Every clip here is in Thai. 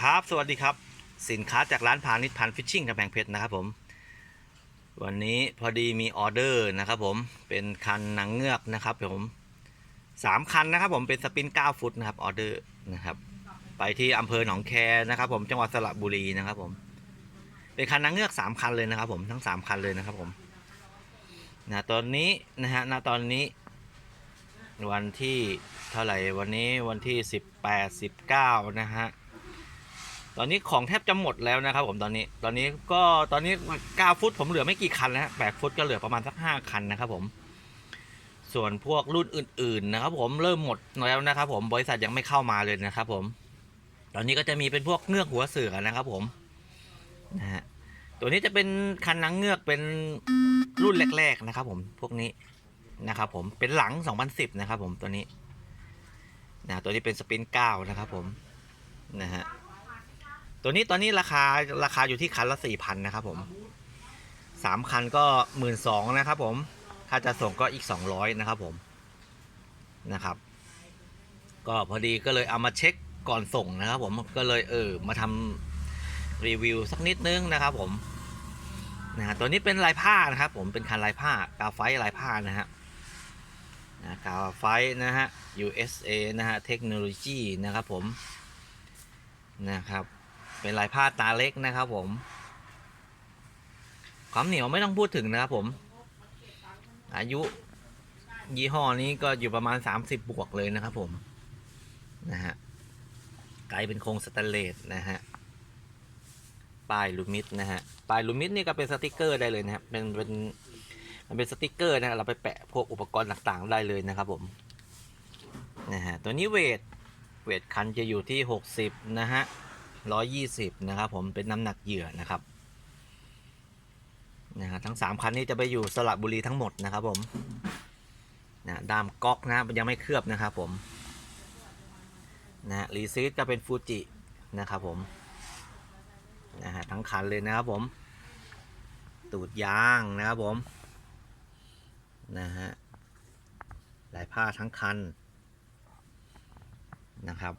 ครับ สวัสดีครับ สินค้าจากร้านพาณิชย์พันฟิชชิ่งกำแพงเพชรนะครับผม วันนี้พอดีมีออเดอร์นะครับผม เป็นคันหนางเงือกนะครับผมสามคันนะครับผมเป็นสปิน9ฟุตนะครับออเดอร์นะครับ ไปที่อำเภอหนองแคนะครับผมจังหวัดสระบุรีนะครับผม เป็นคันหนางเงือกสามคันเลยนะครับผมทั้งสามคันเลยนะครับผมนะตอนนี้นะฮะณตอนนี้ วันที่เท่าไหร่วันนี้วันที่18 19นะฮะ อนนี้ของแทบจะหมดแล้วนะครับผมตอนนี้ ตอนนี้ก็ตอนนี้ 9 ฟุตผมเหลือไม่กี่คันแล้วฮะ8ฟุตก็เหลือประมาณสัก 5 คันนะครับผม ส่วนพวกรุ่นอื่น ๆ นะครับ ผมเริ่มหมดแล้วนะครับ ผมบริษัทยังไม่เข้ามาเลยนะครับ ผม ตอนนี้ก็จะมีเป็นพวกเงือกหัวเสือนะครับ ผมนะฮะตัวนี้จะเป็นคันนังเงือกเป็นรุ่นแรก ๆ นะครับ ผมพวกนี้นะครับ ผมเป็นหลัง 2010 นะครับ ผมตัวนี้นะตัวนี้เป็นสปิน9นะครับ ผมนะฮะ ตัวนี้ตอนนี้ราคาราคาอยู่ที่คันละสี่พันนะครับผมสามคันก็หมื่นสองนะครับผม ถ้าจะส่งก็อีกสองร้อยนะครับผมนะครับ ก็พอดีก็เลยเอามาเช็คก่อนส่งนะครับผมก็เลยเออมาทำรีวิวสักนิดนึงนะครับผมนะตัวนี้เป็นลายผ้านะครับผมเป็นคันลายผ้ากาไฟลายผ้านะฮะนะกาไฟนะฮะ USA นะฮะเทคโนโลยีนะครับผมนะครับ เป็นลายผ้าตาเล็กนะครับผม ความเหนียวไม่ต้องพูดถึงนะครับผม อายุ ยี่ห้อนี้ก็อยู่ประมาณ 30 บวกเลยนะครับผม นะฮะไกลเป็นโครงสแตนเลสนะฮะป้ายลูมิดนะฮะป้ายลูมิดนี่ก็เป็นสติกเกอร์ได้เลยนะครับเป็นเป็นมันเป็นสติกเกอร์นะเราไปแปะพวกอุปกรณ์ต่างๆได้เลยนะครับผมนะฮะตัวนี้เวทเวทคันจะอยู่ที่ 60 นะฮะ ร้อยยี่สิบนะครับผมเป็นน้ำหนักเหยื่อนะครับนะฮะทั้งสามคันนี้จะไปอยู่สระบุรีทั้งหมดนะครับผมนะดามก๊อกนะมันยังไม่เคลือบนะครับผมนะฮะรีซีดก็เป็นฟูจินะครับผมนะฮะทั้งคันเลยนะครับผม ตูดยางนะครับผมนะฮะหลายผ้าทั้งคันนะครับ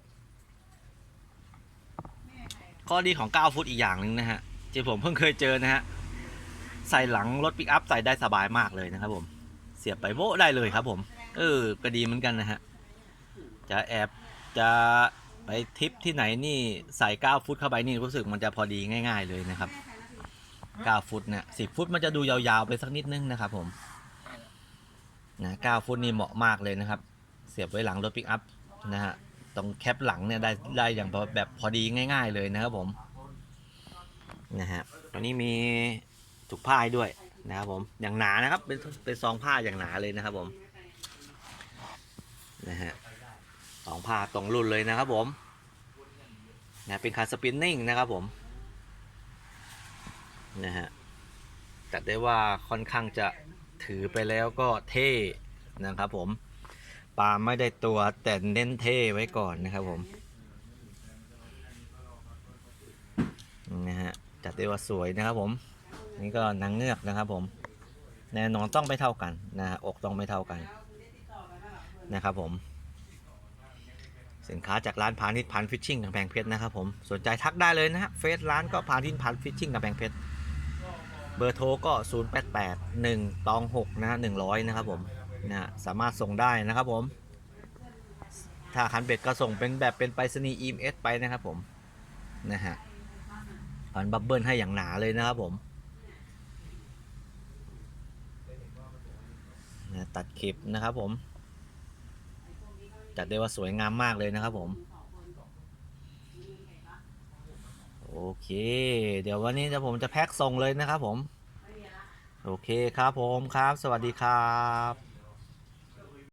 ข้อดีของ 9 ฟุตอีกอย่างหนึ่งนะฮะที่ผมเพิ่งเคยเจอนะฮะใส่หลังรถปิกอัพใส่ได้สบายมากเลยนะครับผมเสียบไปโวได้เลยครับผม เออก็ดีเหมือนกันนะฮะจะแอบจะไปทิปที่ไหนนี่ใส่ 9 ฟุตเข้าไปนี่รู้สึกมันจะพอดีง่าย ๆเลยนะครับ 9 ฟุตเนี่ย10 ฟุตมันจะดูยาวๆไปสักนิดนึงนะครับผมนะ9ฟุตนี่เหมาะมากเลยนะครับ เสียบไว้หลังรถปิกอัพนะฮะ ตรงแคปหลังเนี่ยได้ได้อย่างแบบพอดีง่าย ๆ เลยนะครับผมนะฮะตอนนี้มีถุกผ้าด้วยนะครับผมอย่างหนานะครับเป็นเป็นซองผ้าอย่างหนาเลยนะครับผมนะฮะสองผ้าตรงรุ่นเลยนะครับผมนะเป็นคาร์สปินนิ่งนะครับผมนะฮะแต่ได้ว่าค่อนข้างจะถือไปแล้วก็เท่นะครับผม ลาไม่ได้ตัวแต่เน้นเท่ไว้ก่อนนะครับผมนะฮะจัดได้ว่าสวยนะครับผม นี่ก็นางเงือกนะครับผมแน่นอนต้องไม่เท่ากันนะฮะอกต้องไม่เท่ากันนะครับผม สินค้าจากร้านพาณิชพันฟิชชิ่งกำแพงเพชรนะครับผมสนใจทักได้เลยนะฮะเฟซร้านก็พาณิชพันฟิชชิ่งกำแพงเพชรเบอร์โทรก็ 0 8 8 1ตอง6นะฮะ100 นะครับผม นะฮะสามารถส่งได้นะครับผม ถ้าคันเบ็ดก็ส่งเป็นแบบเป็นไปรษณีย์ EMS ไปนะครับผมนะฮะพันบับเบิลให้อย่างหนาเลยนะครับผมนะตัดคลิปนะครับผม จัดได้ว่าสวยงามมากเลยนะครับผม โอเค เดี๋ยววันนี้จะผมจะแพ็คส่งเลยนะครับผม โอเคครับผมครับ สวัสดีครับ